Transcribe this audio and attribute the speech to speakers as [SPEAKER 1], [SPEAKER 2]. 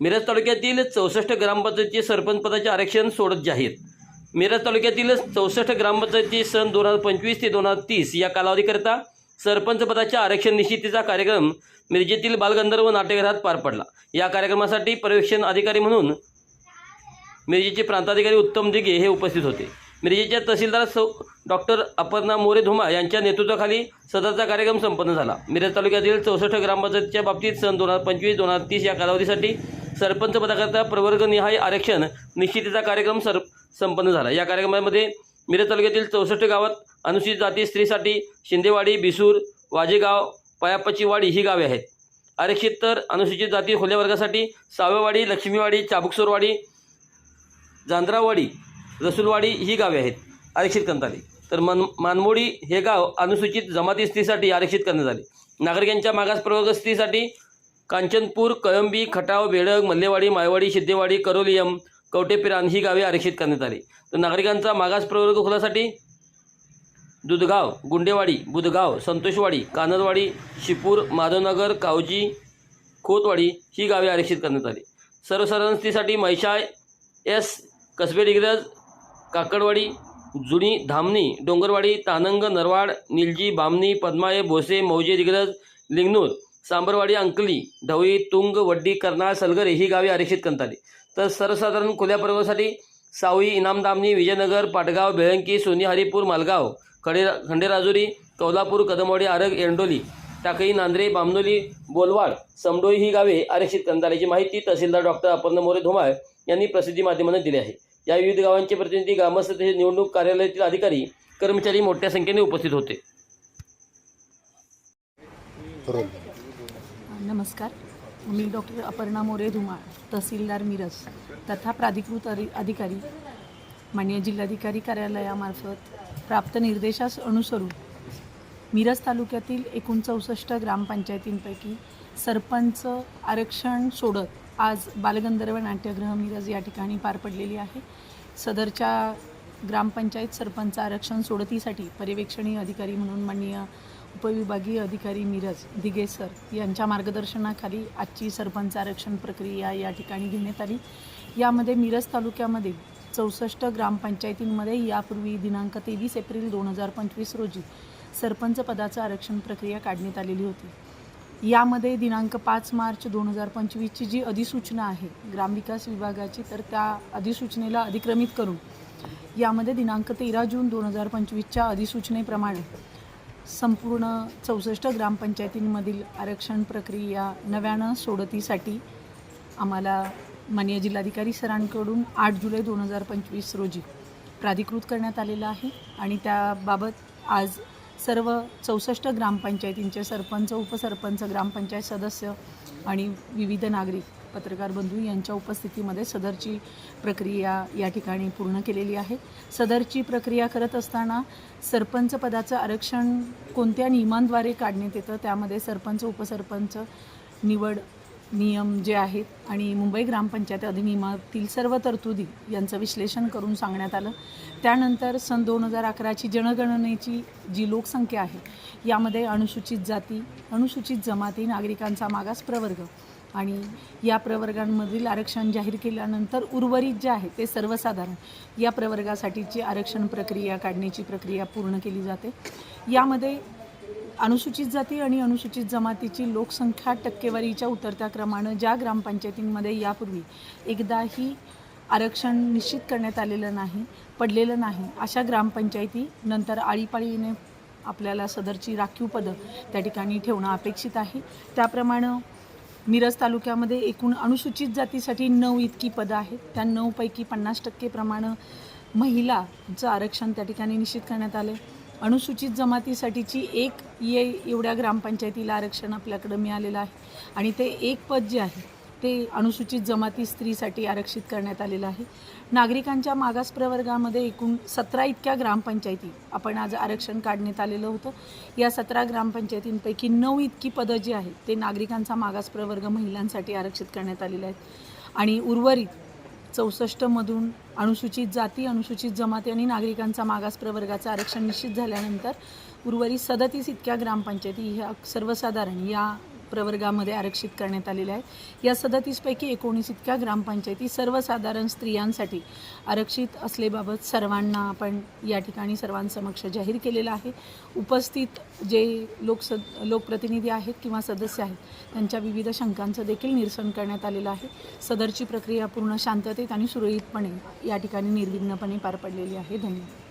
[SPEAKER 1] मिरज तालुक्यातील चौसष्ट ग्रामपंचायतीचे सरपंचपदाचे आरक्षण सोडत जाहीर. मिरज तालुक्यातील चौसष्ट ग्रामपंचायती सन दोन हजार पंचवीस ते दोन हजार तीस या कालावधीकरिता सरपंच पदाच्या आरक्षण निश्चितीचा कार्यक्रम मिरजेतील बालगंधर्व नाट्यगृहात पार पडला. या कार्यक्रमासाठी पर्यवेक्षण अधिकारी म्हणून मिरजेचे प्रांताधिकारी उत्तम दिघे हे उपस्थित होते. मिरजेच्या तहसीलदार सौ डॉक्टर अपर्णा मोरे धुमा यांच्या नेतृत्वाखाली सदरचा कार्यक्रम संपन्न झाला. मिरज तालुक्यातील चौसष्ट ग्रामपंचायतीच्या बाबतीत सन दोन हजार पंचवीस दोन हजार तीस या कालावधीसाठी सरपंच पदाकरता प्रवर्गनिहाय आरक्षण निश्चितीचा कार्यक्रम सर संपन्न झाला. या कार्यक्रमामध्ये मिरज तालुक्यातील चौसष्ट गावात अनुसूचित जाती स्त्रीसाठी शिंदेवाडी बिसूर वाजेगाव पायापचीवाडी ही गावे आहेत. आरक्षित तर अनुसूचित जाती खुल्या वर्गासाठी सावेवाडी लक्ष्मीवाडी चाबुकसोरवाडी जांद्रावाडी रसुलवाडी ही गावे आहेत. आरक्षित करण्यात आली. तर मन मानमोडी हे गाव अनुसूचित जमाती स्त्रीसाठी आरक्षित करण्यात आले. नागरिकांच्या मागास प्रवर्ग स्त्रीसाठी कांचनपूर कळंबी खटाव बेडग मल्लेवाडी मायवाडी सिद्धेवाडी करोलियम कवटेपिरान ही गावे आरक्षित करण्यात आली. तर नागरिकांचा मागास प्रवर्ग खुलासाठी दुधगाव गुंडेवाडी बुधगाव संतोषवाडी कानरवाडी शिपूर माधवनगर कावजी खोतवाडी ही गावे आरक्षित करण्यात आली. सर्वसाधारण स्त्रीसाठी एस कसबे डिग्रज काकडवाडी जुनी धामणी डोंगरवाडी तानंग नरवाड निलजी बामणी पद्माये भोसे मौजे डिग्रज लिंगनूर सांबरवाडी अंकली ढवळी तुंग वड्डी कर्नाळ सलगरे ही गावे आरक्षित करण्यात आली तर सर्वसाधारण खुल्या प्रवर्गासाठी सावळी इनामदामनी विजयनगर पाटगाव बेळंकी सोनी हरिपूर मालगाव खडे खंडेराजुरी कौलापूर कदमवाडी आरग एंडोली टाकळी नांद्रे बामनोली बोलवाड समडोई ही गावे आरक्षित करण्यात आल्याची माहिती तहसीलदार डॉक्टर अपर्णा मोरे धुमाळ यांनी प्रसिद्धी माध्यमांना दिली आहे. या विविध गावांचे प्रतिनिधी ग्रामस्थ तसेच निवडणूक कार्यालयातील अधिकारी कर्मचारी मोठ्या संख्येने उपस्थित होते.
[SPEAKER 2] नमस्कार. मी डॉक्टर अपर्णा मोरे धुमाळ तहसीलदार मिरज तथा प्राधिकृत अधिकारी मान्य जिल्हाधिकारी कार्यालयामार्फत प्राप्त निर्देशास अनुसरून मिरज तालुक्यातील एकूण चौसष्ट ग्रामपंचायतींपैकी सरपंच आरक्षण सोडत आज बालगंधर्व नाट्यगृह मिरज या ठिकाणी पार पडलेली आहे. सदरच्या ग्रामपंचायत सरपंच आरक्षण सोडतीसाठी पर्यवेक्षणीय अधिकारी म्हणून माननीय उपविभागीय अधिकारी मिरज दिगे सर यांच्या मार्गदर्शनाखाली आजची सरपंच आरक्षण प्रक्रिया या ठिकाणी घेण्यात आली. यामध्ये मिरज तालुक्यामध्ये चौसष्ट ग्रामपंचायतींमध्ये यापूर्वी दिनांक तेवीस एप्रिल दोन हजार पंचवीस रोजी सरपंच पदाचं आरक्षण प्रक्रिया काढण्यात आलेली होती. यामध्ये दिनांक पाच मार्च दोन हजार पंचवीसची जी अधिसूचना आहे ग्रामविकास विभागाची तर त्या अधिसूचनेला अधिक्रमित करून यामध्ये दिनांक तेरा जून दोन हजार पंचवीसच्या अधिसूचनेप्रमाणे संपूर्ण चौसष्ट ग्रामपंचायतींमधील आरक्षण प्रक्रिया नव्यानं सोडतीसाठी आम्हाला माननीय जिल्हाधिकारी सरांकडून आठ जुलै दोन हजार पंचवीस रोजी प्राधिकृत करण्यात आलेलं आहे आणि त्याबाबत आज सर्व चौसष्ट ग्रामपंचायतींचे सरपंच उपसरपंच ग्रामपंचायत सदस्य आणि विविध नागरिक पत्रकार बंधू यांच्या उपस्थितीमध्ये सदरची प्रक्रिया या ठिकाणी पूर्ण केलेली आहे. सदरची प्रक्रिया करत असताना सरपंच पदाचं आरक्षण कोणत्या नियमांद्वारे काढण्यात येतं त्यामध्ये सरपंच उपसरपंच निवड नियम जे आहेत आणि मुंबई ग्रामपंचायत अधिनियमातील सर्व तरतुदी यांचं विश्लेषण करून सांगण्यात आलं. त्यानंतर सन दोन हजार अकराची जनगणनेची जी लोकसंख्या आहे यामध्ये अनुसूचित जाती अनुसूचित जमाती नागरिकांचा मागास प्रवर्ग आणि या प्रवर्गांमधील आरक्षण जाहीर केल्यानंतर उर्वरित जे आहे ते सर्वसाधारण या प्रवर्गासाठीची आरक्षण प्रक्रिया काढण्याची प्रक्रिया पूर्ण केली जाते. यामध्ये अनुसूचित जाती आणि अनुसूचित जमातीची लोकसंख्या टक्केवारीच्या उतरत्या क्रमानं ज्या ग्रामपंचायतींमध्ये यापूर्वी एकदाही आरक्षण निश्चित करण्यात आलेलं नाही पडलेलं नाही अशा ग्रामपंचायती नंतर आळीपाळीने आपल्याला सदरची राखीव पदं त्या ठिकाणी ठेवणं अपेक्षित आहे. त्याप्रमाणे मिरज तालुक्यामध्ये एकूण अनुसूचित जातीसाठी नऊ इतकी पदं आहेत. त्या नऊपैकी पन्नास टक्के प्रमाणं महिलाचं आरक्षण त्या ठिकाणी निश्चित करण्यात आले अनुसूचित जमातीसाठीची एक ये एवढ्या ग्रामपंचायतीला आरक्षण आपल्याकडं मिळालेलं आहे. आणि ते एक पद जे आहे ते अनुसूचित जमाती स्त्रीसाठी आरक्षित करण्यात आलेलं आहे. नागरिकांच्या मागास प्रवर्गामध्ये एकूण सतरा इतक्या ग्रामपंचायती आपण आज आरक्षण काढण्यात आलेलं होतं. या सतरा ग्रामपंचायतींपैकी नऊ इतकी पदं जी आहेत ते नागरिकांचा मागास प्रवर्ग महिलांसाठी आरक्षित करण्यात आलेले आहेत. आणि उर्वरित चौसष्टमधून अनुसूचित जाती अनुसूचित जमाती आणि नागरिकांचा मागास प्रवर्गाचं आरक्षण निश्चित झाल्यानंतर उर्वरित सदतीस इतक्या ग्रामपंचायती ह्या सर्वसाधारण या प्रवर्गामध्ये आरक्षित करण्यात आलेल्या आहेत. या सदतीसपैकी एकोणीस इतक्या ग्रामपंचायती सर्वसाधारण स्त्रियांसाठी आरक्षित असलेबाबत सर्वांना आपण या ठिकाणी सर्वांसमक्ष जाहीर केलेलं आहे. उपस्थित जे लोकस लोकप्रतिनिधी आहेत किंवा सदस्य आहेत त्यांच्या विविध शंकांचं देखील निरसन करण्यात आलेलं आहे. सदरची प्रक्रिया पूर्ण शांततेत आणि सुरळीतपणे या ठिकाणी निर्विघ्नपणे पार पडलेली आहे. धन्यवाद.